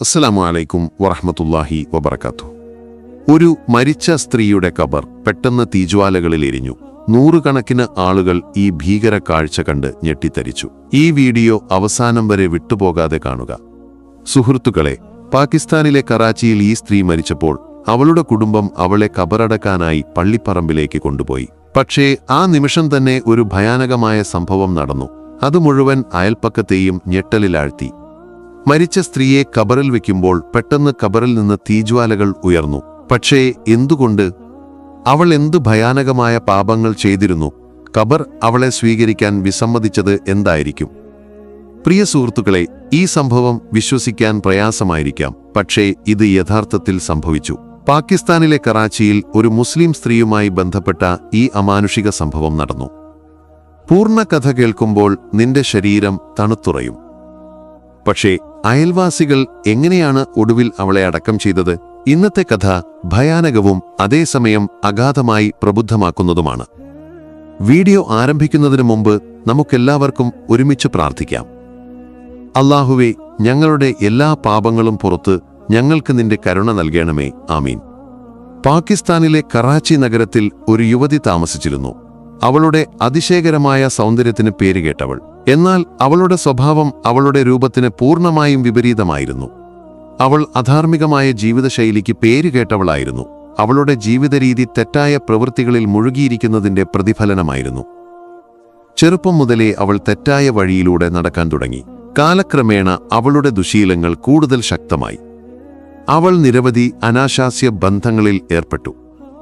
അസ്സലാമു അലൈക്കും വറഹമത്തല്ലാഹി വബർക്കാത്തു ഒരു മരിച്ച സ്ത്രീയുടെ കബർ പെട്ടെന്ന് തീജ്വാലകളിൽ എരിഞ്ഞു. നൂറുകണക്കിന് ആളുകൾ ഈ ഭീകര കാഴ്ച കണ്ട് ഞെട്ടിത്തരിച്ചു. ഈ വീഡിയോ അവസാനം വരെ വിട്ടുപോകാതെ കാണുക. സുഹൃത്തുക്കളെ പാകിസ്ഥാനിലെ കറാച്ചിയിൽ ഈ സ്ത്രീ മരിച്ചപ്പോൾ അവളുടെ കുടുംബം അവളെ കബറടക്കാനായി പള്ളിപ്പറമ്പിലേക്ക് കൊണ്ടുപോയി. പക്ഷേ ആ നിമിഷം തന്നെ ഒരു ഭയാനകമായ സംഭവം നടന്നു. അത് മുഴുവൻ അയൽപ്പക്കത്തെയും ഞെട്ടലിലാഴ്ത്തി. മരിച്ച സ്ത്രീയെ കബറിൽ വെക്കുമ്പോൾ പെട്ടെന്ന് കബറിൽ നിന്ന് തീജ്വാലകൾ ഉയർന്നു. പക്ഷേ എന്തുകൊണ്ട്? അവൾ എന്ത് ഭയാനകമായ പാപങ്ങൾ ചെയ്തിരുന്നു? കബർ അവളെ സ്വീകരിക്കാൻ വിസമ്മതിച്ചത് എന്തായിരിക്കും? പ്രിയ സുഹൃത്തുക്കളെ ഈ സംഭവം വിശ്വസിക്കാൻ പ്രയാസമായിരിക്കാം. പക്ഷേ ഇത് യഥാർത്ഥത്തിൽ സംഭവിച്ചു. പാകിസ്ഥാനിലെ കറാച്ചിയിൽ ഒരു മുസ്ലിം സ്ത്രീയുമായി ബന്ധപ്പെട്ട ഈ അമാനുഷിക സംഭവം നടന്നു. പൂർണ കഥ കേൾക്കുമ്പോൾ നിന്റെ ശരീരം തണുത്തുറയും. പക്ഷേ അയൽവാസികൾ എങ്ങനെയാണ് ഒടുവിൽ അവളെ അടക്കം ചെയ്തത്? ഇന്നത്തെ കഥ ഭയാനകവും അതേസമയം അഗാധമായി പ്രബുദ്ധമാക്കുന്നതുമാണ്. വീഡിയോ ആരംഭിക്കുന്നതിന് മുമ്പ് നമുക്കെല്ലാവർക്കും ഒരുമിച്ച് പ്രാർത്ഥിക്കാം. അള്ളാഹുവെ ഞങ്ങളുടെ എല്ലാ പാപങ്ങളും പുറത്ത് ഞങ്ങൾക്ക് നിന്റെ കരുണ നൽകണമേ. ആമീൻ. പാകിസ്ഥാനിലെ കറാച്ചി നഗരത്തിൽ ഒരു യുവതി താമസിച്ചിരുന്നു. അവളുടെ അതിശയകരമായ സൗന്ദര്യത്തിന് പേരുകേട്ടവൾ എന്നാൽ അവളുടെ സ്വഭാവം അവളുടെ രൂപത്തിന് പൂർണമായും വിപരീതമായിരുന്നു. അവൾ അധാർമികമായ ജീവിതശൈലിക്ക് പേരുകേട്ടവളായിരുന്നു അവളുടെ ജീവിതരീതി തെറ്റായ പ്രവൃത്തികളിൽ മുഴുകിയിരിക്കുന്നതിന്റെ പ്രതിഫലനമായിരുന്നു. ചെറുപ്പം മുതലേ അവൾ തെറ്റായ വഴിയിലൂടെ നടക്കാൻ തുടങ്ങി. കാലക്രമേണ അവളുടെ ദുശീലങ്ങൾ കൂടുതൽ ശക്തമായി. അവൾ നിരവധി അനാശാസ്യ ബന്ധങ്ങളിൽ ഏർപ്പെട്ടു.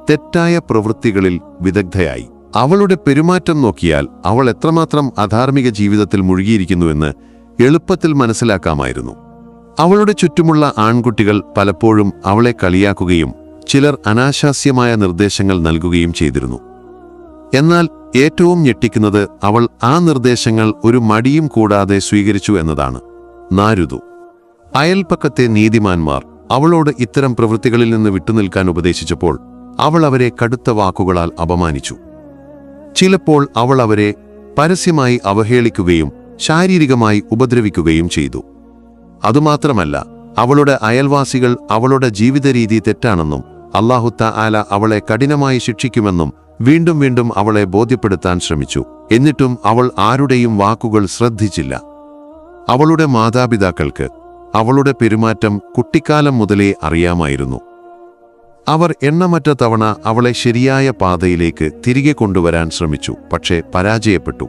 തെറ്റായ പ്രവൃത്തികളിൽ വിദഗ്ധയായി. അവളുടെ പെരുമാറ്റം നോക്കിയാൽ അവൾ എത്രമാത്രം അധാർമിക ജീവിതത്തിൽ മുഴുകിയിരിക്കുന്നുവെന്ന് എളുപ്പത്തിൽ മനസ്സിലാക്കാമായിരുന്നു. അവളുടെ ചുറ്റുമുള്ള ആൺകുട്ടികൾ പലപ്പോഴും അവളെ കളിയാക്കുകയും ചിലർ അനാശാസ്യമായ നിർദ്ദേശങ്ങൾ നൽകുകയും ചെയ്തിരുന്നു. എന്നാൽ ഏറ്റവും ഞെട്ടിക്കുന്നത് അവൾ ആ നിർദ്ദേശങ്ങൾ ഒരു മടിയും കൂടാതെ സ്വീകരിച്ചു എന്നതാണ്. നാരുതു അയൽപ്പക്കത്തെ നീതിമാന്മാർ അവളോട് ഇത്തരം പ്രവൃത്തികളിൽ നിന്ന് വിട്ടുനിൽക്കാൻ ഉപദേശിച്ചപ്പോൾ അവൾ അവരെ കടുത്ത വാക്കുകളാൽ അപമാനിച്ചു. ചിലപ്പോൾ അവൾ അവരെ പരസ്യമായി അവഹേളിക്കുകയും ശാരീരികമായി ഉപദ്രവിക്കുകയും ചെയ്തു. അതുമാത്രമല്ല അവളുടെ അയൽവാസികൾ അവളുടെ ജീവിതരീതി തെറ്റാണെന്നും അള്ളാഹുത്ത ആല അവളെ കഠിനമായി ശിക്ഷിക്കുമെന്നും വീണ്ടും വീണ്ടും അവളെ ബോധ്യപ്പെടുത്താൻ ശ്രമിച്ചു. എന്നിട്ടും അവൾ ആരുടെയും വാക്കുകൾ ശ്രദ്ധിച്ചില്ല. അവളുടെ മാതാപിതാക്കൾക്ക് അവളുടെ പെരുമാറ്റം കുട്ടിക്കാലം മുതലേ അറിയാമായിരുന്നു. അവർ എണ്ണമറ്റ തവണ അവളെ ശരിയായ പാതയിലേക്ക് തിരികെ കൊണ്ടുവരാൻ ശ്രമിച്ചു പക്ഷേ പരാജയപ്പെട്ടു.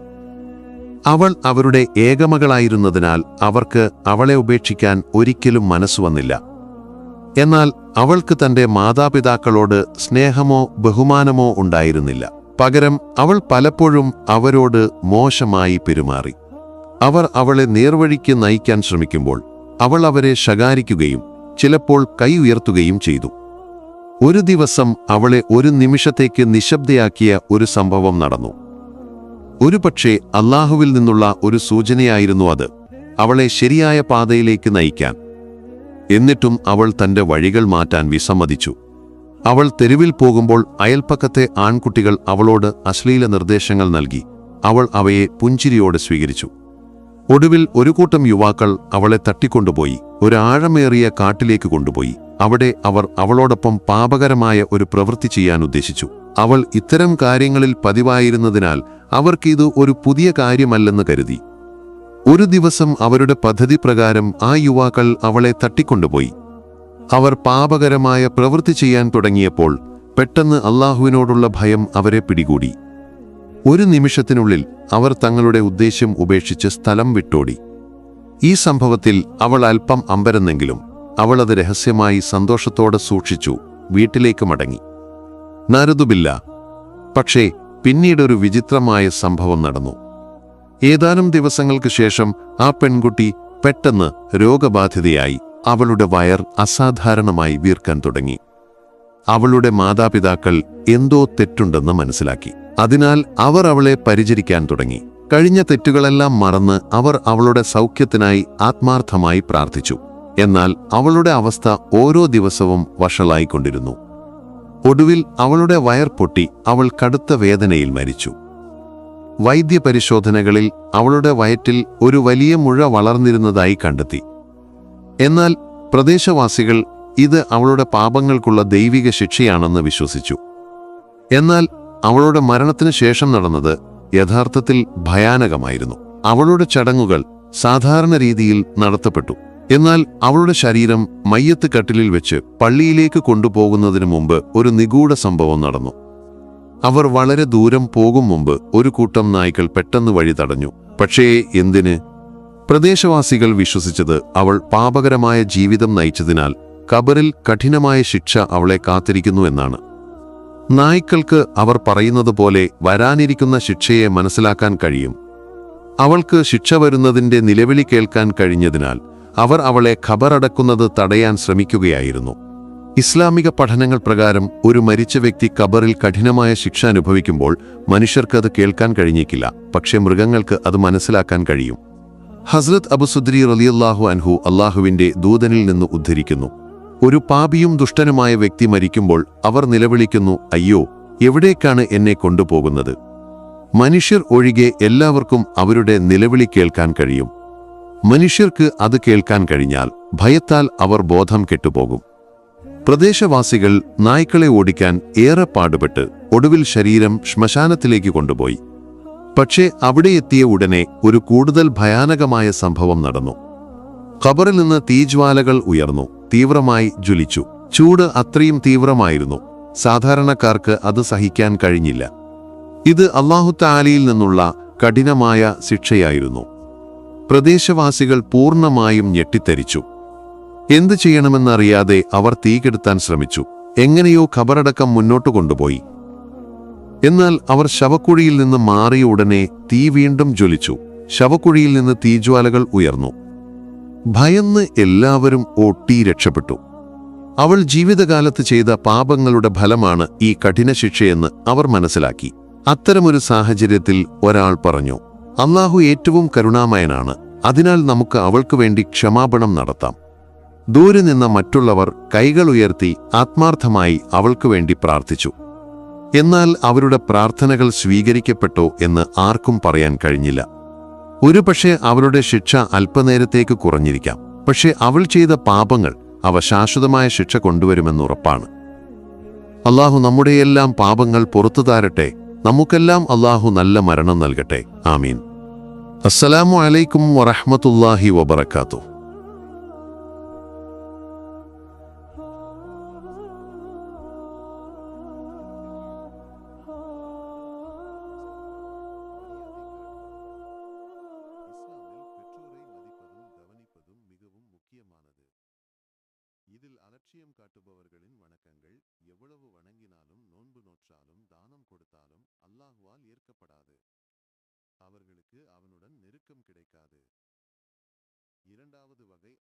അവൾ അവരുടെ ഏകമകളായിരുന്നതിനാൽ അവർക്ക് അവളെ ഉപേക്ഷിക്കാൻ ഒരിക്കലും മനസ്സു വന്നില്ല. എന്നാൽ അവൾക്ക് തന്റെ മാതാപിതാക്കളോട് സ്നേഹമോ ബഹുമാനമോ ഉണ്ടായിരുന്നില്ല. പകരം അവൾ പലപ്പോഴും അവരോട് മോശമായി പെരുമാറി. അവർ അവളെ നേർവഴിക്ക് നയിക്കാൻ ശ്രമിക്കുമ്പോൾ അവൾ അവരെ ശകാരിക്കുകയും ചിലപ്പോൾ കൈ ഉയർത്തുകയും ചെയ്തു. ഒരു ദിവസം അവളെ ഒരു നിമിഷത്തേക്ക് നിശബ്ദയാക്കിയ ഒരു സംഭവം നടന്നു. ഒരുപക്ഷെ അള്ളാഹുവിൽ നിന്നുള്ള ഒരു സൂചനയായിരുന്നു അത്. അവളെ ശരിയായ പാതയിലേക്ക് നയിക്കാൻ. എന്നിട്ടും അവൾ തന്റെ വഴികൾ മാറ്റാൻ വിസമ്മതിച്ചു. അവൾ തെരുവിൽ പോകുമ്പോൾ അയൽപ്പക്കത്തെ ആൺകുട്ടികൾ അവളോട് അശ്ലീല നിർദ്ദേശങ്ങൾ നൽകി. അവൾ അവയെ പുഞ്ചിരിയോടെ സ്വീകരിച്ചു. ഒടുവിൽ ഒരു കൂട്ടം യുവാക്കൾ അവളെ തട്ടിക്കൊണ്ടുപോയി. ഒരാഴമേറിയ കാട്ടിലേക്ക് കൊണ്ടുപോയി. അവിടെ അവർ അവളോടൊപ്പം പാപകരമായ ഒരു പ്രവൃത്തി ചെയ്യാൻ ഉദ്ദേശിച്ചു. അവൾ ഇത്തരം കാര്യങ്ങളിൽ പതിവായിരുന്നതിനാൽ അവർക്കിത് ഒരു പുതിയ കാര്യമല്ലെന്ന് കരുതി. ഒരു ദിവസം അവരുടെ പദ്ധതി പ്രകാരം ആ യുവാക്കൾ അവളെ തട്ടിക്കൊണ്ടുപോയി. അവർ പാപകരമായ പ്രവൃത്തി ചെയ്യാൻ തുടങ്ങിയപ്പോൾ പെട്ടെന്ന് അള്ളാഹുവിനോടുള്ള ഭയം അവരെ പിടികൂടി. ഒരു നിമിഷത്തിനുള്ളിൽ അവർ തങ്ങളുടെ ഉദ്ദേശ്യം ഉപേക്ഷിച്ച് സ്ഥലം വിട്ടോടി. ഈ സംഭവത്തിൽ അവൾ അല്പം അമ്പരന്നെങ്കിലും അവൾ അത് രഹസ്യമായി സന്തോഷത്തോടെ സൂക്ഷിച്ചു വീട്ടിലേക്ക് മടങ്ങി. നരുതുബില്ല പക്ഷേ പിന്നീടൊരു വിചിത്രമായ സംഭവം നടന്നു. ഏതാനും ദിവസങ്ങൾക്ക് ശേഷം ആ പെൺകുട്ടി പെട്ടെന്ന് രോഗബാധിതയായി അവളുടെ വയർ അസാധാരണമായി വീർക്കാൻ തുടങ്ങി. അവളുടെ മാതാപിതാക്കൾ എന്തോ തെറ്റുണ്ടെന്ന് മനസ്സിലാക്കി. അതിനാൽ അവർ അവളെ പരിചരിക്കാൻ തുടങ്ങി. കഴിഞ്ഞ തെറ്റുകളെല്ലാം മറന്ന് അവർ അവളുടെ സൗഖ്യത്തിനായി ആത്മാർത്ഥമായി പ്രാർത്ഥിച്ചു. എന്നാൽ അവളുടെ അവസ്ഥ ഓരോ ദിവസവും വഷളായിക്കൊണ്ടിരുന്നു. ഒടുവിൽ അവളുടെ വയർ പൊട്ടി അവൾ കടുത്ത വേദനയിൽ മരിച്ചു. വൈദ്യപരിശോധനകളിൽ അവളുടെ വയറ്റിൽ ഒരു വലിയ മുഴ വളർന്നിരുന്നതായി കണ്ടെത്തി. എന്നാൽ പ്രദേശവാസികൾ ഇത് അവളുടെ പാപങ്ങൾക്കുള്ള ദൈവിക ശിക്ഷയാണെന്ന് വിശ്വസിച്ചു. എന്നാൽ അവളുടെ മരണത്തിന് ശേഷം നടന്നത് യഥാർത്ഥത്തിൽ ഭയാനകമായിരുന്നു. അവളുടെ ചടങ്ങുകൾ സാധാരണ രീതിയിൽ നടത്തപ്പെട്ടു. എന്നാൽ അവളുടെ ശരീരം മയ്യത്ത് കട്ടിലിൽ വെച്ച് പള്ളിയിലേക്ക് കൊണ്ടുപോകുന്നതിന് മുമ്പ് ഒരു നിഗൂഢ സംഭവം നടന്നു. അവർ വളരെ ദൂരം പോകും മുമ്പ് ഒരു കൂട്ടം നായ്ക്കൾ പെട്ടെന്ന് വഴി തടഞ്ഞു. പക്ഷേ എന്തിന്? പ്രദേശവാസികൾ വിശ്വസിച്ചത് അവൾ പാപകരമായ ജീവിതം നയിച്ചതിനാൽ കബറിൽ കഠിനമായ ശിക്ഷ അവളെ കാത്തിരിക്കുന്നു എന്നാണ്. നായ്ക്കൾക്ക് അവർ പറയുന്നത് പോലെ വരാനിരിക്കുന്ന ശിക്ഷയെ മനസ്സിലാക്കാൻ കഴിയും. അവൾക്ക് ശിക്ഷ വരുന്നതിന്റെ നിലവിളി കേൾക്കാൻ കഴിഞ്ഞതിനാൽ അവർ അവളെ ഖബറടക്കുന്നത് തടയാൻ ശ്രമിക്കുകയായിരുന്നു. ഇസ്ലാമിക പഠനങ്ങൾ പ്രകാരം ഒരു മരിച്ച വ്യക്തി ഖബറിൽ കഠിനമായ ശിക്ഷ അനുഭവിക്കുമ്പോൾ മനുഷ്യർക്ക് അത് കേൾക്കാൻ കഴിഞ്ഞേക്കില്ല പക്ഷേ മൃഗങ്ങൾക്ക് അത് മനസ്സിലാക്കാൻ കഴിയും. ഹസ്രത് അബുസുദ്രി റലിയല്ലാഹു അൻഹു അള്ളാഹുവിന്റെ ദൂതനിൽ നിന്ന് ഉദ്ധരിക്കുന്നു. ഒരു പാപിയും ദുഷ്ടനുമായ വ്യക്തി മരിക്കുമ്പോൾ അവർ നിലവിളിക്കുന്നു അയ്യോ എവിടേക്കാണ് എന്നെ കൊണ്ടുപോകുന്നത്? മനുഷ്യർ ഒഴികെ എല്ലാവർക്കും അവരുടെ നിലവിളി കേൾക്കാൻ കഴിയും. മനുഷ്യർക്ക് അത് കേൾക്കാൻ കഴിഞ്ഞാൽ ഭയത്താൽ അവർ ബോധം കെട്ടുപോകും. പ്രദേശവാസികൾ നായ്ക്കളെ ഓടിക്കാൻ ഏറെ പാടുപെട്ട് ഒടുവിൽ ശരീരം ശ്മശാനത്തിലേക്ക് കൊണ്ടുപോയി. പക്ഷേ അവിടെ എത്തിയ ഉടനെ ഒരു കൂടുതൽ ഭയാനകമായ സംഭവം നടന്നു. ഖബറിൽ നിന്ന് തീജ്വാലകൾ ഉയർന്നു. തീവ്രമായി ജ്വലിച്ചു. ചൂട് അത്രയും തീവ്രമായിരുന്നു. സാധാരണക്കാർക്ക് അത് സഹിക്കാൻ കഴിഞ്ഞില്ല. ഇത് അള്ളാഹുത്താലിയിൽ നിന്നുള്ള കഠിനമായ ശിക്ഷയായിരുന്നു. പ്രദേശവാസികൾ പൂർണമായും ഞെട്ടിത്തരിച്ചു. എന്തു ചെയ്യണമെന്നറിയാതെ അവർ തീകെടുത്താൻ ശ്രമിച്ചു. എങ്ങനെയോ ഖബറടക്കം മുന്നോട്ടു കൊണ്ടുപോയി. എന്നാൽ അവർ ശവക്കുഴിയിൽ നിന്ന് മാറിയ ഉടനെ തീ വീണ്ടും ജ്വലിച്ചു. ശവക്കുഴിയിൽ നിന്ന് തീജ്വാലകൾ ഉയർന്നു. ഭയന്ന് എല്ലാവരും ഓട്ടി രക്ഷപ്പെട്ടു. അവൾ ജീവിതകാലത്ത് ചെയ്ത പാപങ്ങളുടെ ഫലമാണ് ഈ കഠിന ശിക്ഷയെന്ന് അവർ മനസ്സിലാക്കി. അത്തരമൊരു സാഹചര്യത്തിൽ ഒരാൾ പറഞ്ഞു അള്ളാഹു ഏറ്റവും കരുണാമയനാണ്. അതിനാൽ നമുക്ക് അവൾക്ക് വേണ്ടി ക്ഷമാപണം നടത്താം. ദൂരെ നിന്ന മറ്റുള്ളവർ കൈകൾ ഉയർത്തി ആത്മാർത്ഥമായി അവൾക്ക് വേണ്ടി പ്രാർത്ഥിച്ചു. എന്നാൽ അവരുടെ പ്രാർത്ഥനകൾ സ്വീകരിക്കപ്പെട്ടോ എന്ന് ആർക്കും പറയാൻ കഴിഞ്ഞില്ല. ഒരുപക്ഷെ അവരുടെ ശിക്ഷ അല്പനേരത്തേക്ക് കുറഞ്ഞിരിക്കാം. പക്ഷേ അവൾ ചെയ്ത പാപങ്ങൾ അവ ശാശ്വതമായ ശിക്ഷ കൊണ്ടുവരുമെന്ന് ഉറപ്പാണ്. അള്ളാഹു നമ്മുടെയെല്ലാം പാപങ്ങൾ പുറത്തു താരട്ടെ. നമുക്കെല്ലാം അള്ളാഹു നല്ല മരണം നൽകട്ടെ. ആമീൻ. അസ്സലാമു അലൈക്കും വറഹമത്തല്ലാഹി വബറകാതുഹു. அலட்சியம் காட்டுபவர்களின் வணக்கங்கள். எவ்வளவு வணங்கினாலும் நோன்பு நோற்றாலும் தானம் கொடுத்தாலும் அல்லாஹுவால் ஏற்கப்படாது. அவர்களுக்கு அவனுடன் நெருக்கம் கிடைக்காது. இரண்டாவது வகை